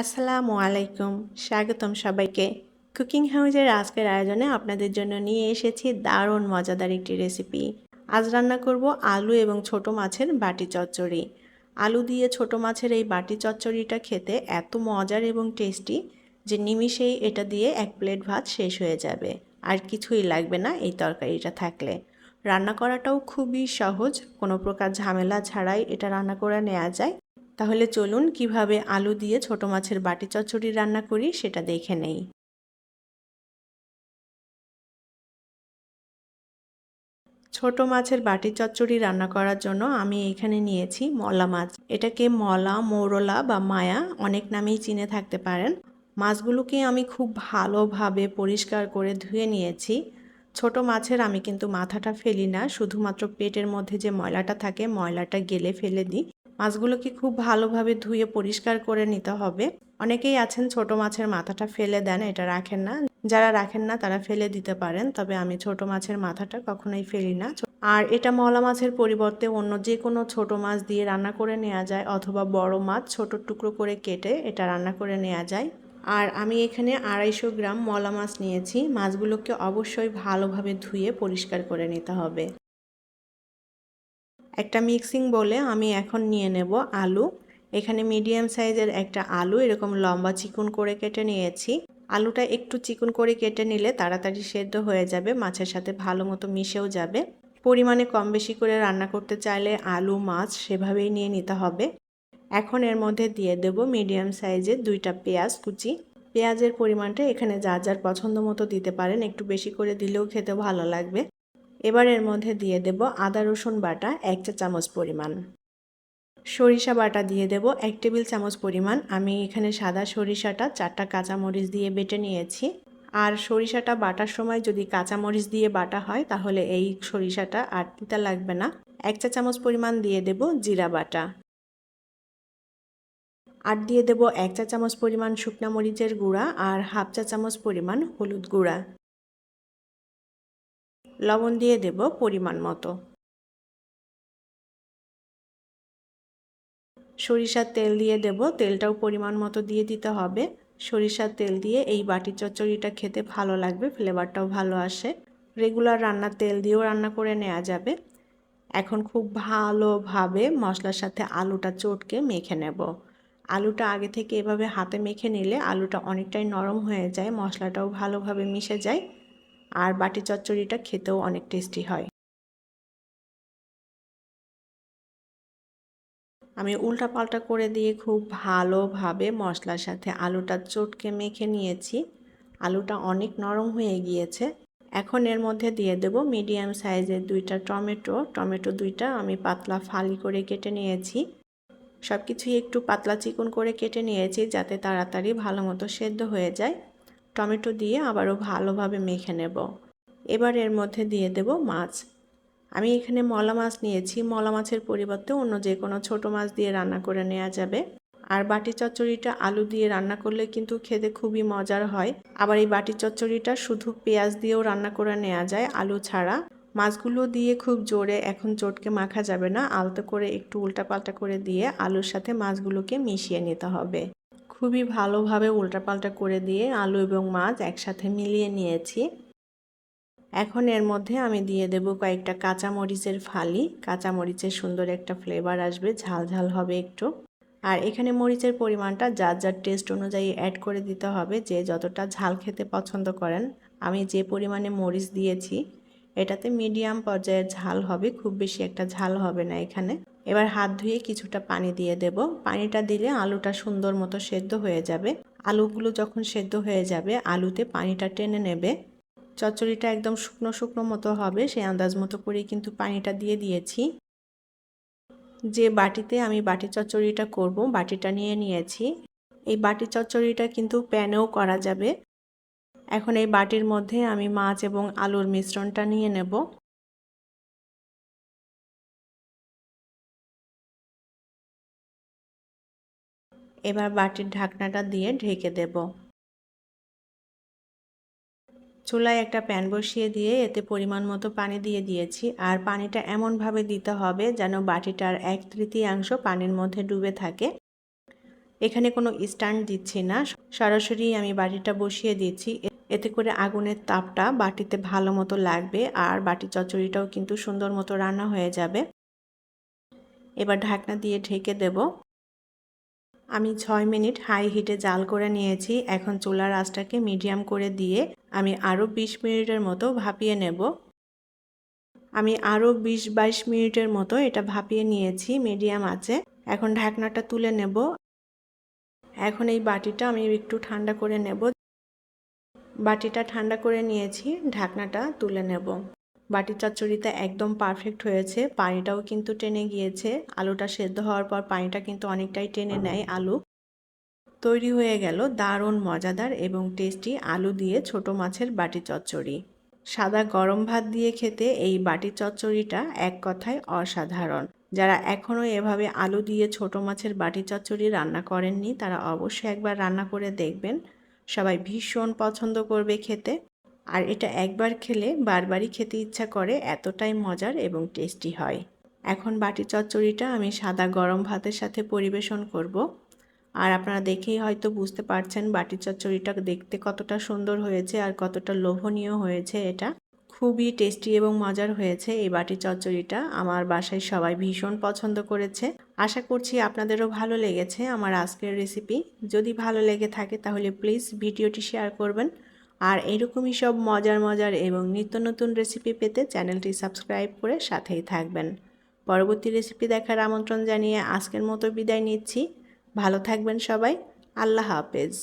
আসসালামু আলাইকুম, স্বাগতম সবাইকে। কুকিং হাউজের আজকের আয়োজনে আপনাদের জন্য নিয়ে এসেছি দারুণ মজাদার একটি রেসিপি। আজ রান্না করব আলু এবং ছোট মাছের বাটি চচ্চড়ি। আলু দিয়ে ছোট মাছের এই বাটি চচ্চড়িটা খেতে এত মজার এবং টেস্টি যে নিমিষেই এটা দিয়ে এক প্লেট ভাত শেষ হয়ে যাবে। আর কিছুই লাগবে না এই তরকারিটা থাকলে। রান্না করাটাও খুবই সহজ, কোনো প্রকার ঝামেলা ছাড়াই এটা রান্না করে নেওয়া যায়। তাহলে চলুন কীভাবে আলু দিয়ে ছোট মাছের বাটি চচ্চড়ি রান্না করি সেটা দেখে নেই। ছোট মাছের বাটি চচ্চড়ি রান্না করার জন্য আমি এখানে নিয়েছি মলা মাছ। এটাকে মলা, মৌরলা বা মায়া অনেক নামেই চিনে থাকতে পারেন। মাছগুলোকে আমি খুব ভালোভাবে পরিষ্কার করে ধুয়ে নিয়েছি। ছোট মাছের আমি কিন্তু মাথাটা ফেলি না, শুধুমাত্র পেটের মধ্যে যে ময়লাটা থাকে, ময়লাটা গেলে ফেলে দিই। মাছগুলোকে খুব ভালোভাবে ধুয়ে পরিষ্কার করে নিতে হবে। অনেকেই আছেন ছোট মাছের মাথাটা ফেলে দেন, এটা রাখেন না। যারা রাখেন না, তারা ফেলে দিতে পারেন, তবে আমি ছোট মাছের মাথাটা কখনোই ফেলি না। আর এটা মলা মাছের পরিবর্তে অন্য যে কোনো ছোট মাছ দিয়ে রান্না করে নেওয়া যায়, অথবা বড় মাছ ছোট টুকরো করে কেটে এটা রান্না করে নেওয়া যায়। আর আমি এখানে আড়াইশো গ্রাম মলা মাছ নিয়েছি। মাছগুলোকে অবশ্যই ভালোভাবে ধুয়ে পরিষ্কার করে নিতে হবে। একটা মিক্সিং বলে আমি এখন নিয়ে নেব আলু। এখানে মিডিয়াম সাইজের একটা আলু, এরকম লম্বা চিকুন করে কেটে নিয়েছি। আলুটা একটু চিকুন করে কেটে নিলে তাড়াতাড়ি সেদ্ধ হয়ে যাবে, মাছের সাথে ভালো মতো মিশেও যাবে। পরিমাণে কম বেশি করে রান্না করতে চাইলে আলু, মাছ সেভাবেই নিয়ে নিতে হবে। এখন এর মধ্যে দিয়ে দেব মিডিয়াম সাইজের দুইটা পেঁয়াজ কুচি। পেঁয়াজের পরিমাণটা এখানে যা যার পছন্দ মতো দিতে পারেন, একটু বেশি করে দিলেও খেতে ভালো লাগবে। এবার এর মধ্যে দিয়ে দেব আদা, রসুন বাটা, এক চা চামচ পরিমাণ। সরিষা বাটা দিয়ে দেব এক টেবিল চামচ পরিমাণ। আমি এখানে সাদা সরিষাটা চারটা কাঁচামরিচ দিয়ে বেটে নিয়েছি। আর সরিষাটা বাটার সময় যদি কাঁচামরিচ দিয়ে বাটা হয়, তাহলে এই সরিষাটা আর তিতা লাগবে না। এক চা চামচ পরিমাণ দিয়ে দেব জিরা বাটা। আর দিয়ে দেব এক চা চামচ পরিমাণ শুকনা মরিচের গুঁড়া আর হাফ চা চামচ পরিমাণ হলুদ গুঁড়া। লবণ দিয়ে দেব পরিমাণ মতো। সরিষার তেল দিয়ে দেব, তেলটাও পরিমাণ মতো দিয়ে দিতে হবে। সরিষার তেল দিয়ে এই বাটি চচ্চড়িটা খেতে ভালো লাগবে, ফ্লেভারটাও ভালো আসে। রেগুলার রান্নার তেল দিয়েও রান্না করে নেওয়া যাবে। এখন খুব ভালোভাবে মশলার সাথে আলুটা চটকে মেখে নেব। আলুটা আগে থেকে এভাবে হাতে মেখে নিলে আলুটা অনেকটাই নরম হয়ে যায়, মশলাটাও ভালোভাবে মিশে যায়। আর বাটি চচ্চড়িটা খেতেও অনেক টেস্টি হয়। আমি উল্টা পাল্টা করে দিয়ে খুব ভালোভাবে মশলার সাথে আলুটা চটকে মেখে নিয়েছি। আলুটা অনেক নরম হয়ে গিয়েছে। এখন এর মধ্যে দিয়ে দেব মিডিয়াম সাইজের দুইটা টমেটো। টমেটো দুইটা আমি পাতলা ফালি করে কেটে নিয়েছি। সব কিছুই একটু পাতলা চিকন করে কেটে নিয়েছি যাতে তাড়াতাড়ি ভালো মতো সেদ্ধ হয়ে যায়। টমেটো দিয়ে আবারও ভালোভাবে মেখে নেব। এবার এর মধ্যে দিয়ে দেব মাছ। আমি এখানে মলা মাছ নিয়েছি। মলা মাছের পরিবর্তে অন্য যে কোনো ছোট মাছ দিয়ে রান্না করে নেওয়া যাবে। আর বাটি চচ্চড়িটা আলু দিয়ে রান্না করলে কিন্তু খেতে খুবই মজার হয়। আবার এই বাটি চচ্চড়িটা শুধু পেঁয়াজ দিয়েও রান্না করে নেওয়া যায় আলু ছাড়া। মাছগুলো দিয়ে খুব জোরে এখন চটকে মাখা যাবে না। আলতো করে একটু উল্টাপাল্টা করে দিয়ে আলুর সাথে মাছগুলোকে মিশিয়ে নিতে হবে। খুবই ভালোভাবে উল্টাপাল্টা করে দিয়ে আলু এবং মাছ একসাথে মিলিয়ে নিয়েছি। এখন এর মধ্যে আমি দিয়ে দেব কয়েকটা কাঁচা মরিচের ফালি। কাঁচা মরিচের সুন্দর একটা ফ্লেভার আসবে, ঝাল ঝাল হবে একটু। আর এখানে মরিচের পরিমাণটা যার যার টেস্ট অনুযায়ী অ্যাড করে দিতে হবে, যে যতটা ঝাল খেতে পছন্দ করেন। আমি যে পরিমাণে মরিচ দিয়েছি, এটাতে মিডিয়াম পর্যায়ের ঝাল হবে, খুব বেশি একটা ঝাল হবে না এখানে। এবার হাত ধুয়ে কিছুটা পানি দিয়ে দেব। পানিটা দিলে আলুটা সুন্দর মতো সেদ্ধ হয়ে যাবে। আলুগুলো যখন সেদ্ধ হয়ে যাবে, আলুতে পানিটা টেনে নেবে। চচ্চড়িটা একদম শুকনো শুকনো মতো হবে সেই আন্দাজ মতো করে কিন্তু পানিটা দিয়ে দিয়েছি। যে বাটিতে আমি বাটি চচ্চড়িটা করব, বাটিটা নিয়ে নিয়েছি। এই বাটি চচ্চড়িটা কিন্তু প্যানেও করা যাবে। এখন এই বাটির মধ্যে আমি মাছ এবং আলুর মিশ্রণটা নিয়ে নেব। এবার বাটির ঢাকনাটা দিয়ে ঢেকে দেব। চুলায় একটা প্যান বসিয়ে দিয়ে এতে পরিমাণ মতো পানি দিয়ে দিয়েছি। আর পানিটা এমনভাবে দিতে হবে যেন বাটিটার এক তৃতীয়াংশ পানির মধ্যে ডুবে থাকে। এখানে কোনো স্ট্যান্ড দিচ্ছি না। সরাসরি আমি বাটিটা বসিয়ে দিচ্ছি। এতে করে আগুনের তাপটা বাটিতে ভালো মতো লাগবে আর বাটি চচ্চড়িটাও কিন্তু সুন্দর মতো রান্না হয়ে যাবে। এবার ঢাকনা দিয়ে ঢেকে দেব। আমি ছয় মিনিট হাই হিটে জাল করে নিয়েছি। এখন চুলার আঁচটাকে মিডিয়াম করে দিয়ে আমি আরও বিশ মিনিটের মতো ভাপিয়ে নেব। আমি আরও বিশ বাইশ মিনিটের মতো এটা ভাপিয়ে নিয়েছি মিডিয়াম আছে এখন ঢাকনাটা তুলে নেব। এখন এই বাটিটা আমি একটু ঠান্ডা করে নেব। বাটিটা ঠান্ডা করে নিয়েছি, ঢাকনাটা তুলে নেব। বাটি চচ্চড়িটা একদম পারফেক্ট হয়েছে। পানিটাও কিন্তু টেনে গিয়েছে। আলুটা সেদ্ধ হওয়ার পর পানিটা কিন্তু অনেকটাই টেনে নেয় আলু। তৈরি হয়ে গেল দারুণ মজাদার এবং টেস্টি আলু দিয়ে ছোট মাছের বাটি চচ্চড়ি। সাদা গরম ভাত দিয়ে খেতে এই বাটি চচ্চড়িটা এক কথায় অসাধারণ। যারা এখনও এভাবে আলু দিয়ে ছোট মাছের বাটি চচ্চড়ি রান্না করেননি, তারা অবশ্যই একবার রান্না করে দেখবেন। সবাই ভীষণ পছন্দ করবে খেতে। আর এটা একবার খেলে বারবারই খেতে ইচ্ছা করে, এতটাই মজার এবং টেস্টি হয়। এখন বাটি চচ্চড়িটা আমি সাদা গরম ভাতের সাথে পরিবেশন করব। আর আপনারা দেখেই হয়তো বুঝতে পারছেন বাটি চচ্চড়িটা দেখতে কতটা সুন্দর হয়েছে আর কতটা লোভনীয় হয়েছে এটা। খুবই টেস্টি এবং মজার হয়েছে এই বাটি চচ্চড়িটা। আমার বাসায় সবাই ভীষণ পছন্দ করেছে। আশা করছি আপনাদেরও ভালো লেগেছে আমার আজকের রেসিপি। যদি ভালো লেগে থাকে তাহলে প্লিজ ভিডিওটি শেয়ার করবেন। আর এরকমই সব মজার মজার এবং নিত্য নতুন রেসিপি পেতে চ্যানেলটি সাবস্ক্রাইব করে সাথেই থাকবেন। পরবর্তী রেসিপি দেখার আমন্ত্রণ জানিয়ে আজকের মতো বিদায় নিচ্ছি। ভালো থাকবেন সবাই। আল্লাহ হাফেজ।